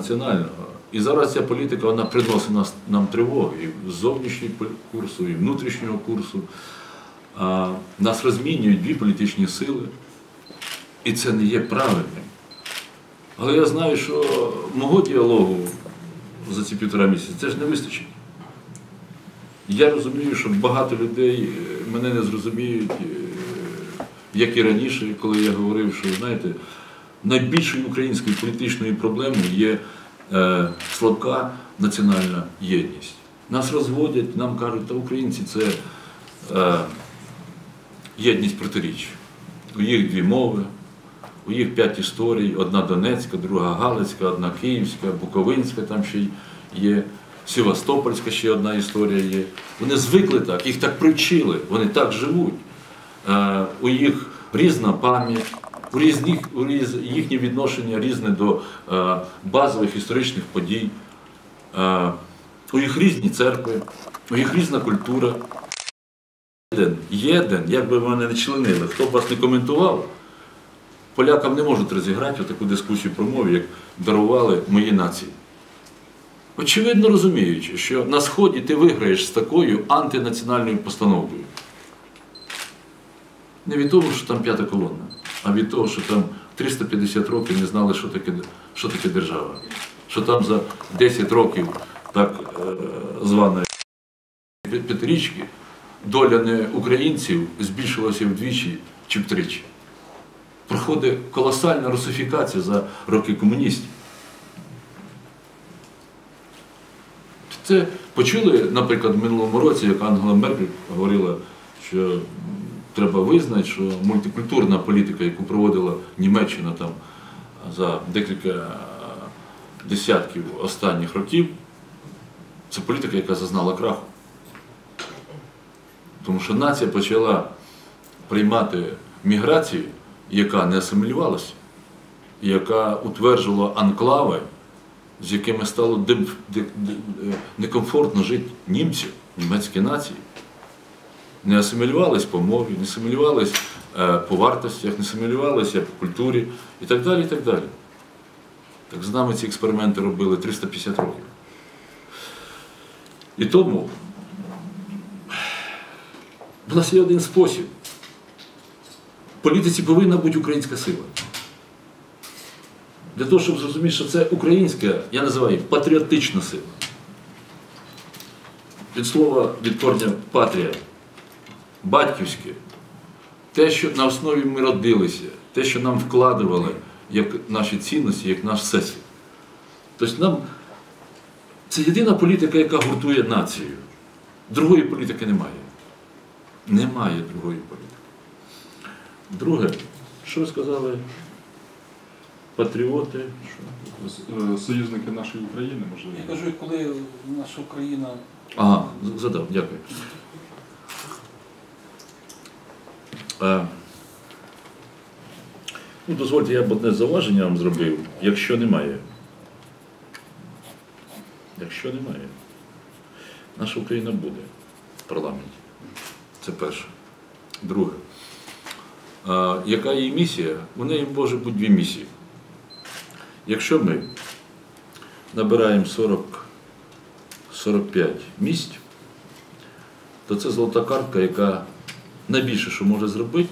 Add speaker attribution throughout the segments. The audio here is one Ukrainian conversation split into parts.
Speaker 1: національного. І зараз ця політика вона приносить нас, нам тривоги і зовнішнього курсу, і внутрішнього курсу. А, нас розмінюють дві політичні сили, і це не є правильним. Але я знаю, що мого діалогу за ці півтора місяці це ж не вистачить. Я розумію, що багато людей е, мене не зрозуміють, е, як і раніше, коли я говорив, що знаєте, найбільшою українською політичною проблемою є е, слабка національна єдність. Нас розводять, нам кажуть, та українці це е, єдність протиріч. У їх дві мови, у їх п'ять історій, одна Донецька, друга Галицька, одна Київська, Буковинська, там ще є. Севастопольська ще одна історія є. Вони звикли так, їх так привчили, вони так живуть. Е, у їх різна пам'ять, у різних, у різ, їхнє відношення різне до е, базових історичних подій, е, у їх різні церкви, у їх різна культура. Єден, єден, як би мене не членили, хто б вас не коментував, полякам не можуть розіграти таку дискусію про мову, як дарували мої нації. Очевидно розуміючи, що на Сході ти виграєш з такою антинаціональною постановкою. Не від того, що там п'ята колона, а від того, що там 350 років не знали, що таке, що таке держава. Що там за 10 років так е, званої п'ятирічки доля не українців збільшилася вдвічі чи втричі. Проходить колосальна русифікація за роки комуністів. Це почули, наприклад, в минулому році, як Ангела Меркель говорила, що треба визнати, що мультикультурна політика, яку проводила Німеччина там за декілька десятків останніх років, це політика, яка зазнала краху. Тому що нація почала приймати міграцію, яка не асимілювалася, яка утверджувала анклави з якими стало е, некомфортно жити німців, німецькій нації. Не асимілювались по мові, не асимілювались е, по вартостях, не асимілювалися по культурі і так далі. і Так далі. Так з нами ці експерименти робили 350 років. І тому в нас є один спосіб. В політиці повинна бути українська сила. Для того, щоб зрозуміти, що це українська, я називаю патріотична сила. Від слова від корня патрія, батьківське, те, що на основі ми родилися, те, що нам вкладували як наші цінності, як наш всесвіт. Тобто нам це єдина політика, яка гуртує націю. Другої політики немає. Немає другої політики. Друге, що ви сказали? Патріоти. Що?
Speaker 2: Е, Союзники нашої України, можливо.
Speaker 3: Я кажу, коли наша Україна
Speaker 1: Ага, задав, дякую. Е, ну, дозвольте, я б одне зауваження вам зробив, якщо немає. Якщо немає, наша Україна буде в парламенті. Це перше. Друге. Е, яка її місія? У неї може бути дві місії. Якщо ми набираємо 40 45 місць, то це золота картка, яка найбільше, що може зробити,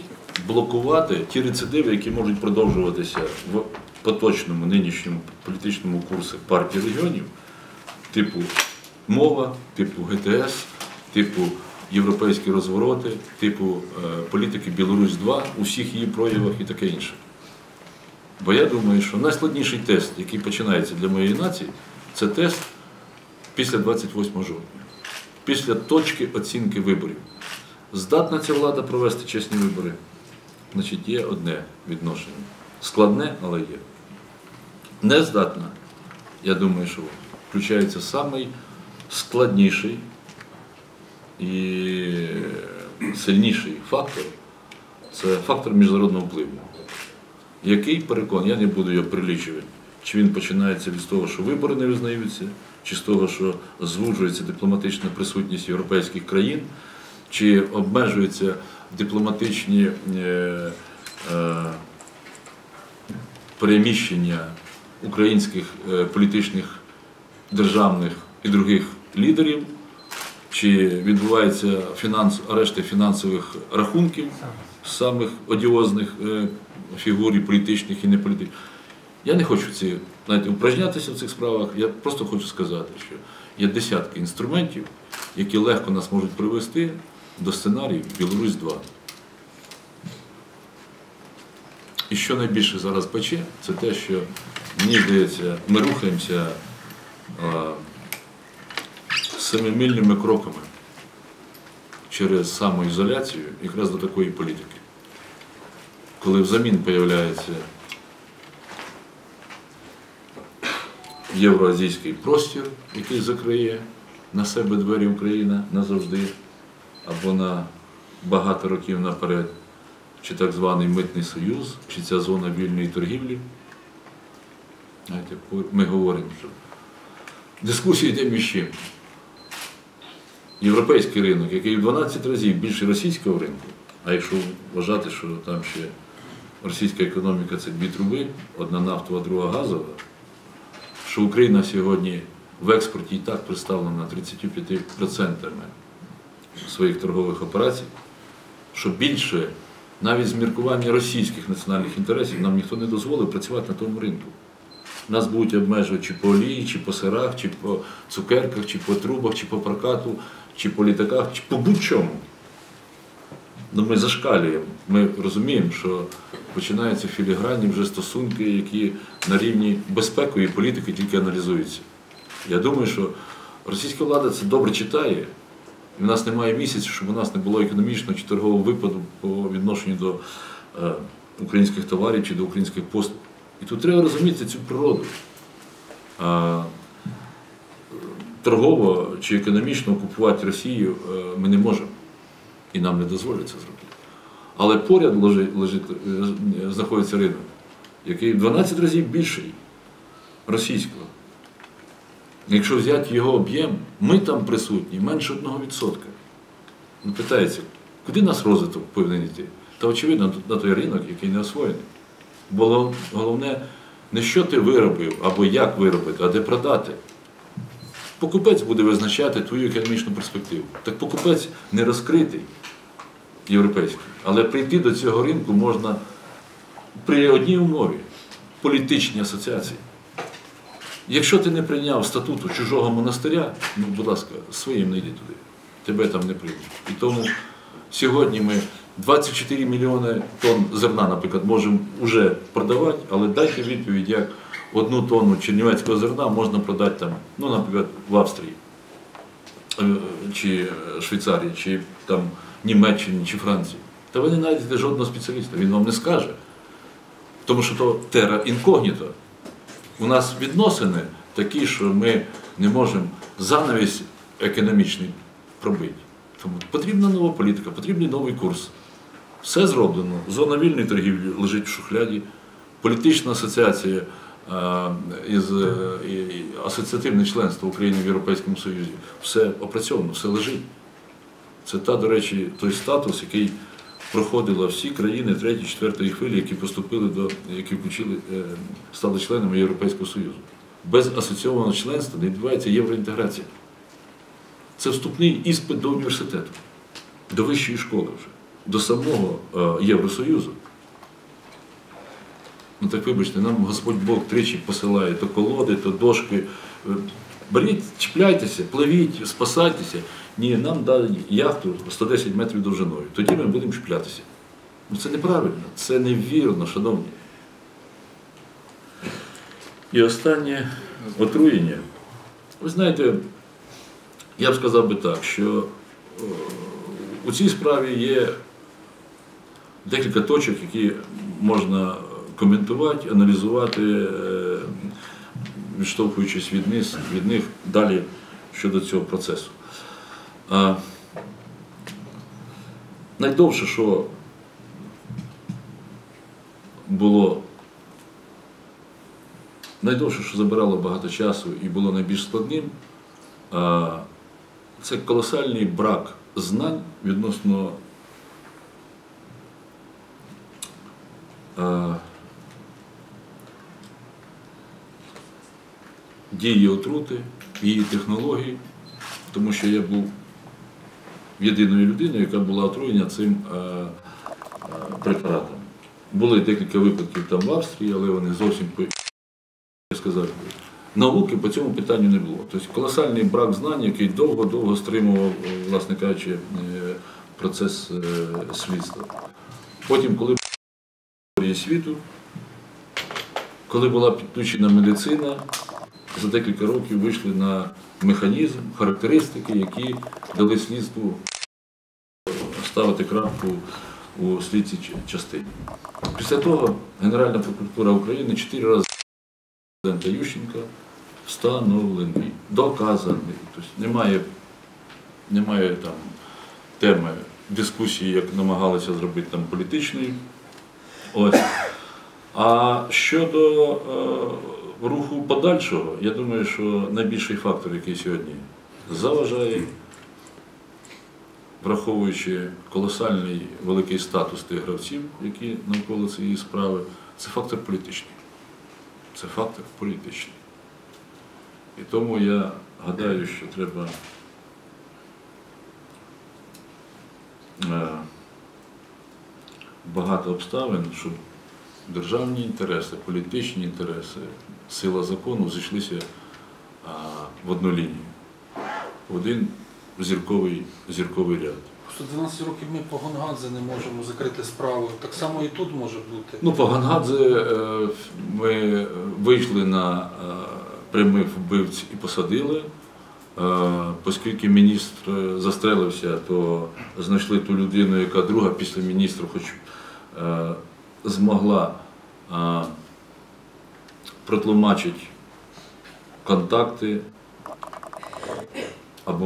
Speaker 1: блокувати ті рецидиви, які можуть продовжуватися в поточному нинішньому політичному курсі партії регіонів, типу мова, типу ГТС, типу європейські розвороти, типу е, політики Білорусь-2 у всіх її проявах і таке інше. Бо я думаю, що найскладніший тест, який починається для моєї нації, це тест після 28 жовтня, після точки оцінки виборів. Здатна ця влада провести чесні вибори? Значить, є одне відношення. Складне, але є. Не здатна, я думаю, що включається самий складніший і сильніший фактор це фактор міжнародного впливу, який переконаний, я не буду його прилічувати, чи він починається від того, що вибори не визнаються, чи з того, що звужується дипломатична присутність європейських країн, чи обмежуються дипломатичні е, е, переміщення українських е, політичних, державних і других лідерів, чи відбуваються фінанс, арешти фінансових рахунків самих одіозних фігур і політичних і неполітичних. Я не хочу ці, знаєте, упражнятися в цих справах. Я просто хочу сказати, що є десятки інструментів, які легко нас можуть привести до сценарію Білорусь 2. І що найбільше зараз пече, це те, що мені здається, ми рухаємося а, семимильними кроками через самоізоляцію якраз до такої політики. Коли взамін появляється євроазійський простір, який закриє на себе двері Україна назавжди або на багато років наперед, чи так званий митний союз, чи ця зона вільної торгівлі. Ми говоримо, що дискусії йде між чим. Європейський ринок, який в 12 разів більше російського ринку, а якщо вважати, що там ще російська економіка це дві труби, одна нафтова, друга газова, що Україна сьогодні в експорті і так представлена 35% своїх торгових операцій, що більше навіть з міркування російських національних інтересів нам ніхто не дозволив працювати на тому ринку. Нас будуть обмежувати чи по олії, чи по сирах, чи по цукерках, чи по трубах, чи по прокату, чи по літаках, чи по будь-чому. Ну, ми зашкалюємо. Ми розуміємо, що починаються філігранні вже стосунки, які на рівні безпекової політики тільки аналізуються. Я думаю, що російська влада це добре читає, і в нас немає місяця, щоб у нас не було економічного чи торгового випаду по відношенню до е, українських товарів чи до українських послуг. І тут треба розуміти цю природу. Торгово чи економічно окупувати Росію е, ми не можемо. І нам не дозволять це зробити. Але поряд лежить, лежить, е, знаходиться ринок, який в 12 разів більший російського. Якщо взяти його об'єм, ми там присутні менше 1%. Ну, питається, куди нас розвиток повинен йти? Та очевидно, на той ринок, який не освоєний. Бо головне, не що ти виробив або як виробити, а де продати. Покупець буде визначати твою економічну перспективу. Так покупець не розкритий європейський. Але прийти до цього ринку можна при одній умові політичній асоціації. Якщо ти не прийняв статуту чужого монастиря, ну, будь ласка, своїм не йди туди. Тебе там не приймуть. І тому сьогодні ми 24 мільйони тонн зерна, наприклад, можемо вже продавати, але дайте відповідь, як одну тонну чернівецького зерна можна продати там, ну, наприклад, в Австрії, е, чи Швейцарії, чи там Німеччині, чи Франції. Та ви не знайдете жодного спеціаліста, він вам не скаже. Тому що то тера інкогніто. У нас відносини такі, що ми не можемо занавість економічний пробити. Тому потрібна нова політика, потрібний новий курс. Все зроблено. Зона вільної торгівлі лежить в шухляді, політична асоціація е, із е, асоціативне членство України в Європейському Союзі. Все опрацьовано, все лежить. Це та, до речі, той статус, який проходила всі країни 3-4 хвилі, які поступили до, які включили, е, стали членами Європейського Союзу. Без асоційованого членства не відбувається євроінтеграція. Це вступний іспит до університету, до вищої школи вже, до самого е, Євросоюзу. Ну так вибачте, нам Господь Бог тричі посилає то колоди, то дошки. Е, Беріть, чіпляйтеся, пливіть, спасайтеся. Ні, нам дали яхту 110 метрів довжиною. Тоді ми будемо чіплятися. Ну це неправильно, це невірно, шановні. І останнє отруєння. Ви знаєте, я б сказав би так, що е, у цій справі є декілька точок, які можна коментувати, аналізувати, е, відштовхуючись від них, від них далі щодо цього процесу. А, найдовше, що було, найдовше, що забирало багато часу і було найбільш складним, а, це колосальний брак знань відносно а, дії отрути, її технології, тому що я був єдиною людиною, яка була отруєна цим е, е, препаратом. Були декілька випадків там в Австрії, але вони зовсім по науки по цьому питанню не було. Тобто колосальний брак знань, який довго-довго стримував, е, власне кажучи, процес слідства. Потім, коли історії світу, коли була підключена медицина, за декілька років вийшли на механізм, характеристики, які дали слідству ставити крапку у слідчій ч- частині. Після того Генеральна прокуратура України чотири рази президента Ющенка встановлений, доказаний. Тобто немає, немає там теми дискусії, як намагалися зробити там політичної. Ось. А щодо е, руху подальшого, я думаю, що найбільший фактор, який сьогодні заважає, враховуючи колосальний великий статус тих гравців, які навколо цієї справи, це фактор політичний. Це фактор політичний. І тому я гадаю, що треба е, багато обставин, щоб державні інтереси, політичні інтереси, сила закону зійшлися в одну лінію, в один зірковий, зірковий ряд.
Speaker 3: Просто 12 років ми по Гонгадзе не можемо закрити справу. Так само і тут може бути.
Speaker 1: Ну, по Гангадзе е, ми вийшли на е, прямих вбивць і посадили. Е, Оскільки міністр застрелився, то знайшли ту людину, яка друга після міністра, хоч змогла е, протлумачити контакти або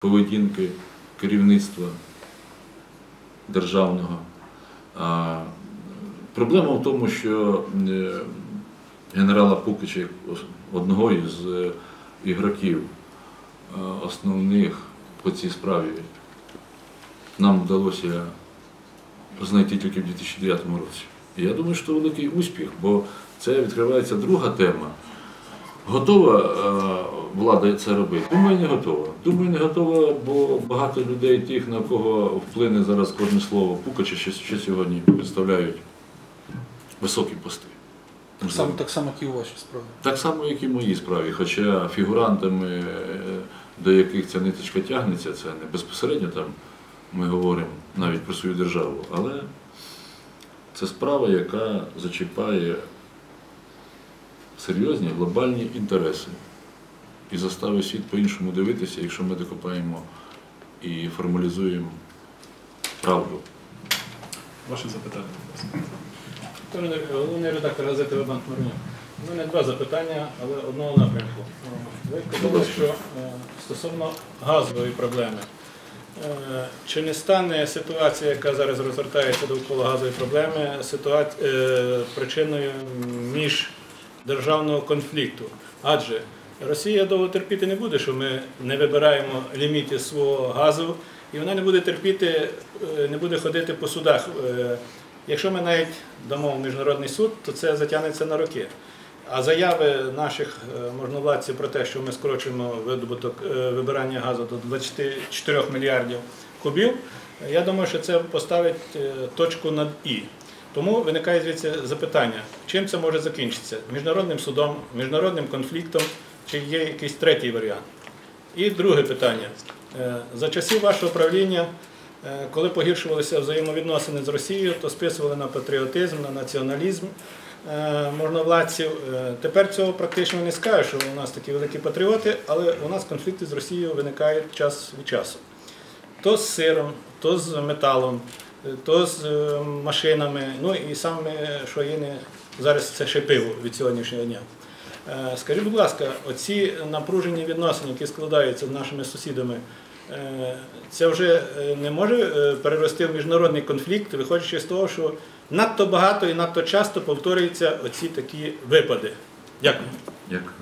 Speaker 1: поведінки керівництва державного. А, Проблема в тому, що е, генерала Пукича, одного із е, ігроків е, основних по цій справі, нам вдалося знайти тільки в 2009 році. І я думаю, що це великий успіх, бо це відкривається друга тема. Готова е, влада це робити? Думаю, не готова. Думаю, не готова, бо багато людей, тих, на кого вплине зараз кожне слово Пукача, ще, ще сьогодні представляють високі пости.
Speaker 3: Так само, так само, як і у вашій справі.
Speaker 1: Так само, як і в моїй справі. Хоча фігурантами, е, до яких ця ниточка тягнеться, це не безпосередньо там ми говоримо навіть про свою державу, але це справа, яка зачіпає серйозні глобальні інтереси і заставить світ по-іншому дивитися, якщо ми докопаємо і формалізуємо правду.
Speaker 2: Ваше запитання, будь ласка.
Speaker 4: Головний- редактор газети Вебанк Маринюк. У мене два запитання, але одного напрямку. Ви казали, що е, стосовно газової проблеми. Е, Чи не стане ситуація, яка зараз розгортається довкола газової проблеми, ситуаці... е, причиною міждержавного конфлікту? Адже Росія довго терпіти не буде, що ми не вибираємо ліміти свого газу, і вона не буде терпіти, е, не буде ходити по судах. Якщо ми навіть дамо в міжнародний суд, то це затягнеться на роки. А заяви наших е, можновладців про те, що ми скорочуємо видобуток е, вибирання газу до 24 мільярдів кубів, я думаю, що це поставить е, точку над І. Тому виникає звідси запитання, чим це може закінчитися? Міжнародним судом, міжнародним конфліктом, чи є якийсь третій варіант? І друге питання. За часів вашого правління, коли погіршувалися взаємовідносини з Росією, то списували на патріотизм, на націоналізм можновладців. Е, Тепер цього практично не скажеш, що у нас такі великі патріоти, але у нас конфлікти з Росією виникають час від часу. То з сиром, то з металом, е, то з е, машинами, ну і саме, що є не зараз це ще пиво від сьогоднішнього дня. Е, Скажіть, будь ласка, оці напружені відносини, які складаються з нашими сусідами, е, це вже е, не може е, перерости в міжнародний конфлікт, виходячи з того, що надто багато і надто часто повторюються оці такі випади. Дякую.
Speaker 1: Дякую.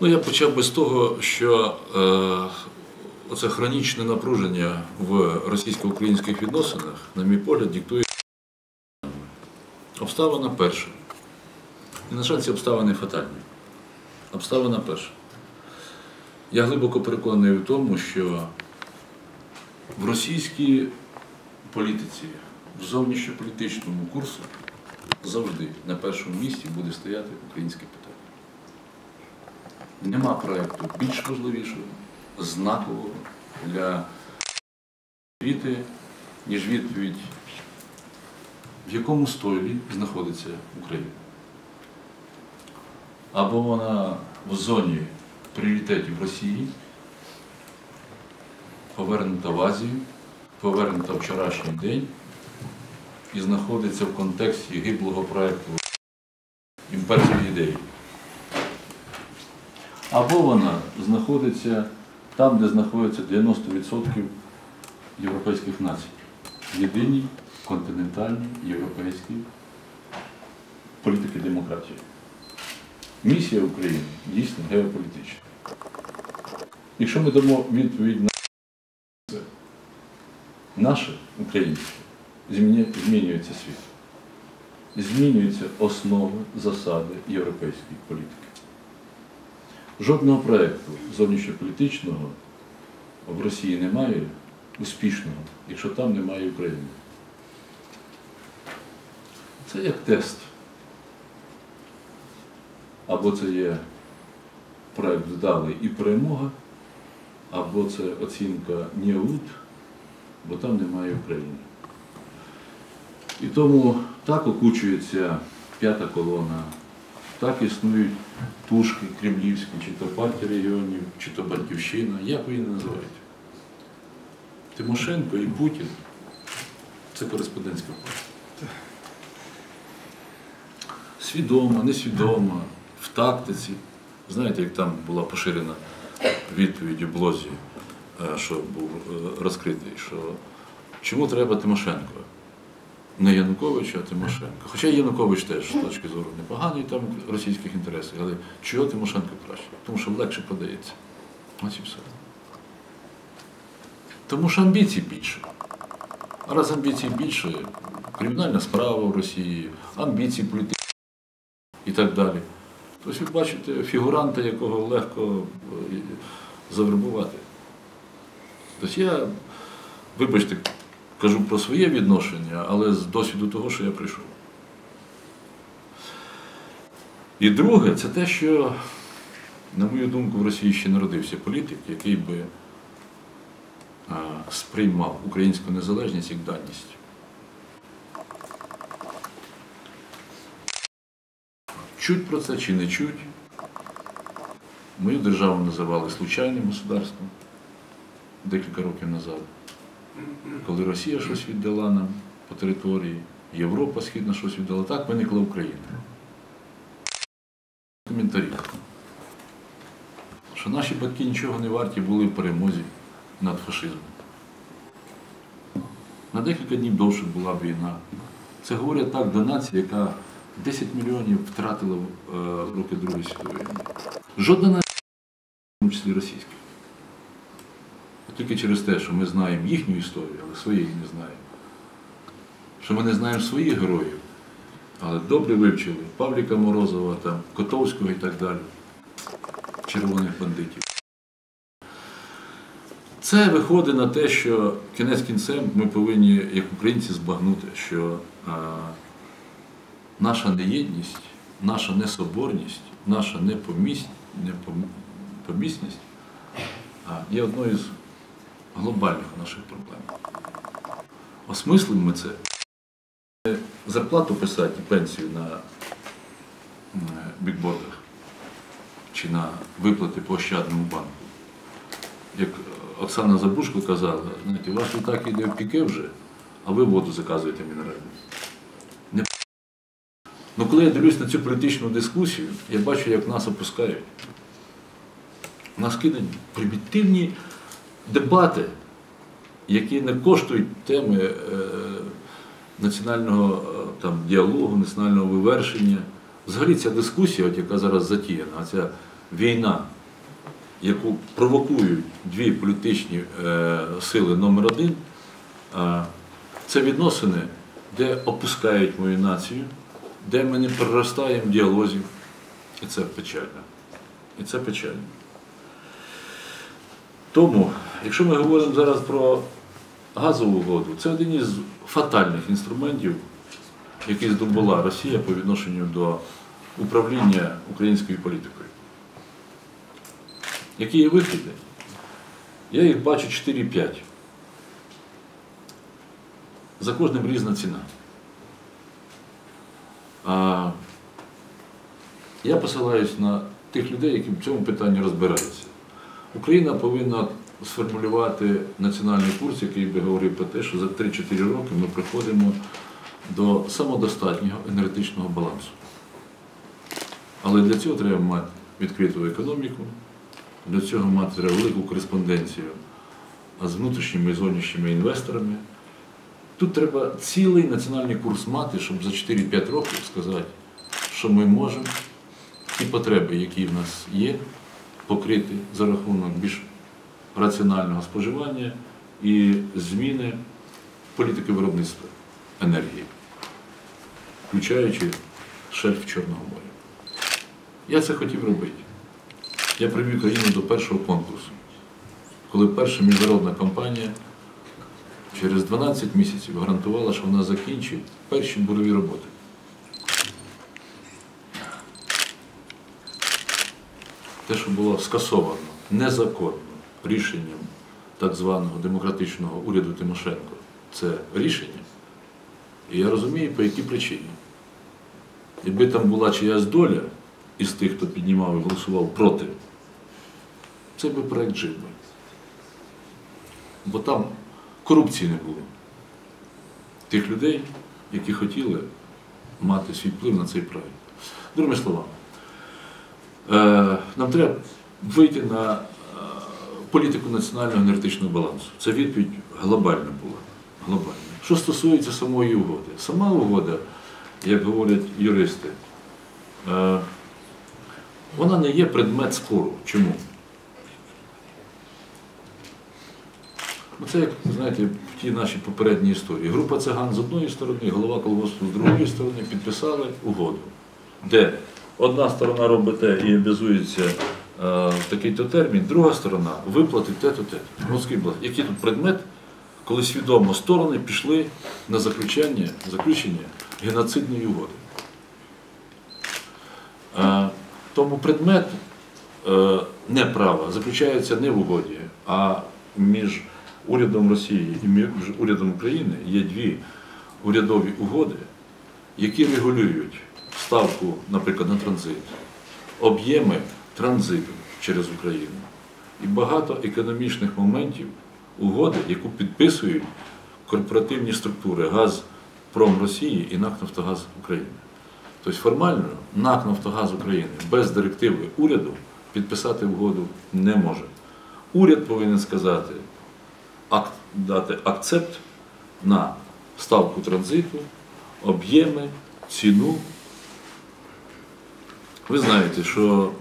Speaker 1: Ну, я почав би з того, що е, оце хронічне напруження в російсько-українських відносинах, на мій погляд, диктує обставина перша. І, на жаль, ці обставини фатальні. Обставина перша. Я глибоко переконаний в тому, що в російській політиці, в зовнішньополітичному курсу завжди на першому місці буде стояти українське питання. Нема проєкту більш важливішого, знакового для світи, ніж відповідь, в якому стойлі знаходиться Україна. Або вона в зоні пріоритетів Росії, повернута в Азію, повернута вчорашній день і знаходиться в контексті гиблого проєкту імперської ідеї. Або вона знаходиться там, де знаходиться 90% європейських націй. Єдиній континентальній європейській політики демократії. Місія України дійсно геополітична. Якщо ми дамо відповідь на це, наше українське, змінюється світ. Змінюються основи, засади європейської політики. Жодного проєкту зовнішньополітичного в Росії немає успішного, якщо там немає України. Це як тест. Або це є проєкт вдалий і перемога, або це оцінка ніаут, бо там немає України. І тому так окучується п'ята колона, так існують тушки кремлівські, чи то партія регіонів, чи то Батьківщина, як ви її називаєте. Тимошенко і Путін це кореспондентська партія. Свідомо, несвідомо, в тактиці. Знаєте, як там була поширена відповідь у блозі, е, що був е, розкритий, що чому треба Тимошенко? Не Янукович, а Тимошенко. Хоча Янукович теж з точки зору непоганий там російських інтересів, але чого Тимошенко краще? Тому що легше продається. Ось і все. Тому що амбіцій більше. А раз амбіцій більше, кримінальна справа в Росії, амбіції політичні і так далі. Тобто ви бачите фігуранта, якого легко е, завербувати. Тобто я, вибачте, кажу про своє відношення, але з досвіду того, що я прийшов. І друге, це те, що, на мою думку, в Росії ще народився політик, який би сприймав українську незалежність як даність. Чуть про це чи не чуть. Мою державу називали случайним государством декілька років назад. Коли Росія щось віддала нам по території, Європа Східна щось віддала, так виникла Україна. Коментарі. Що наші батьки нічого не варті були в перемозі над фашизмом. На декілька днів довше була війна. Це говорять так до нації, яка 10 мільйонів втратила е, в роки Другої світової війни. Жодна нація, в тому числі російська. Тільки через те, що ми знаємо їхню історію, але своєї не знаємо. Що ми не знаємо своїх героїв, але добре вивчили Павліка Морозова, там, Котовського і так далі, червоних бандитів. Це виходить на те, що кінець кінцем ми повинні, як українці, збагнути, що а, наша неєдність, наша несоборність, наша непомість, непомісність є одною з глобальних наших проблем. Осмислимо ми це. Зарплату писати і пенсію на бікбордах чи на виплати по Ощадному банку. Як Оксана Забушко казала, знаєте, ваш літак йде в піке вже, а ви воду заказуєте мінеральну. Не... Ну коли я дивлюсь на цю політичну дискусію, я бачу, як нас опускають. Нас кидають примітивні дебати, які не коштують теми е, національного е, там, діалогу, національного вивершення. Взагалі ця дискусія, от, яка зараз затіяна, ця війна, яку провокують дві політичні е, сили номер один, е, це відносини, де опускають мою націю, де ми не проростаємо в діалозі. І це печально. І це печально. Тому, якщо ми говоримо зараз про газову угоду, це один із фатальних інструментів, який здобула Росія по відношенню до управління українською політикою. Які є вихіди? Я їх бачу 4-5. За кожним різна ціна. А я посилаюсь на тих людей, які в цьому питанні розбираються. Україна повинна сформулювати національний курс, який би говорив про те, що за 3-4 роки ми приходимо до самодостатнього енергетичного балансу. Але для цього треба мати відкриту економіку, для цього мати треба велику кореспонденцію з внутрішніми і зовнішніми інвесторами. Тут треба цілий національний курс мати, щоб за 4-5 років сказати, що ми можемо ті потреби, які в нас є, покрити за рахунок більш раціонального споживання і зміни політики виробництва енергії, включаючи шельф Чорного моря. Я це хотів робити. Я привів країну до першого конкурсу, коли перша міжнародна компанія через 12 місяців гарантувала, що вона закінчить перші бурові роботи. Те, що було скасовано незаконно рішенням так званого демократичного уряду Тимошенко, це рішення. І я розумію, по якій причині. Якби там була чиясь доля із тих, хто піднімав і голосував проти, це би проект жив би. Бо там корупції не було. Тих людей, які хотіли мати свій вплив на цей проект. Другими словами, нам треба вийти на е, політику національного енергетичного балансу. Це відповідь глобальна була. Глобальна. Що стосується самої угоди, сама угода, як говорять юристи, е, вона не є предмет спору. Чому? Це, як знаєте, в тій нашій попередній історії. Група циган з одної сторони, голова колгоспу з другої сторони підписали угоду, де одна сторона робить те і обязується е, в такий-то термін, друга сторона виплатить те-то, те. Ну, який тут предмет, коли свідомо сторони пішли на заключення, заключення геноцидної угоди. Е, Тому предмет е, неправа заключається не в угоді, а між урядом Росії і між урядом України є дві урядові угоди, які регулюють ставку, наприклад, на транзит, об'єми транзиту через Україну і багато економічних моментів угоди, яку підписують корпоративні структури Газпром Росії і НАК Нафтогаз України. Тобто формально НАК Нафтогаз України без директиви уряду підписати угоду не може. Уряд повинен сказати, дати акцепт на ставку транзиту, об'єми, ціну. Ви знаєте, що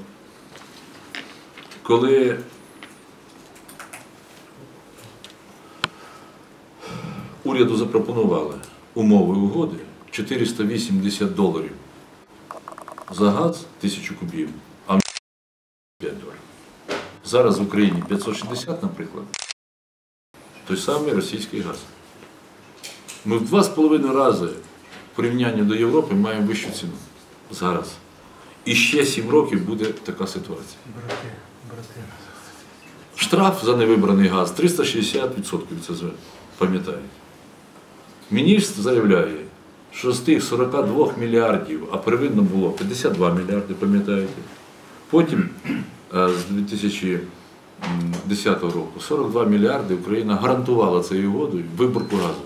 Speaker 1: коли уряду запропонували умови угоди 480 доларів за газ тисячу кубів, а 5 доларів. Зараз в Україні 560, наприклад, той самий російський газ. Ми в два з половиною рази в порівнянні до Європи маємо вищу ціну зараз. І ще 7 років буде така ситуація. Штраф за невибраний газ 360%, це пам'ятаєте. Міністр заявляє, що з тих 42 мільярдів, а первинно було 52 мільярди, пам'ятаєте, потім е, з 2010 року 42 мільярди Україна гарантувала цією угодою виборку газу.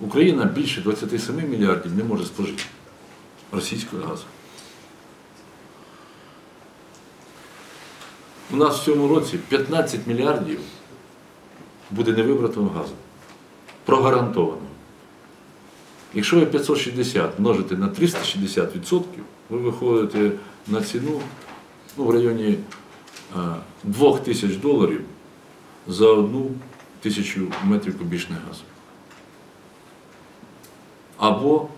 Speaker 1: Україна більше 27 мільярдів не може спожити російського газу. У нас в цьому році 15 мільярдів буде невибратого газу. Прогарантовано. Якщо ви 560 множите на 360%, ви виходите на ціну ну, в районі е, 2 тисяч доларів за одну тисячу метрів кубічних газу. Або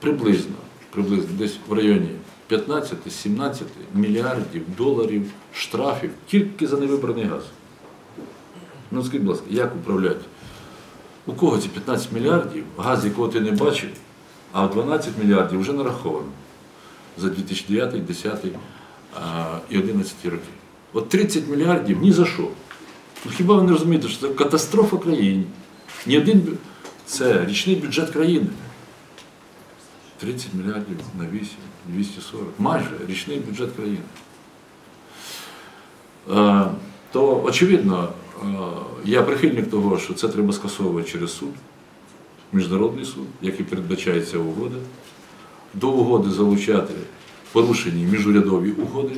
Speaker 1: приблизно, приблизно десь в районі 15-17 мільярдів доларів штрафів тільки за невибраний газ. Ну скажіть, будь ласка, як управляти? У кого ці 15 мільярдів, газ, якого ти не бачив, а 12 мільярдів вже нараховано за 2009, 2010 і 2011 роки. От 30 мільярдів ні за що. Ну, хіба ви не розумієте, що це катастрофа країні? Ні один це річний бюджет країни. 30 мільярдів на 8, 240. Майже річний бюджет країни. Е, То очевидно, е, я прихильник того, що це треба скасовувати через суд, міжнародний суд, який передбачається угода. До угоди залучати порушені міжурядові угоди.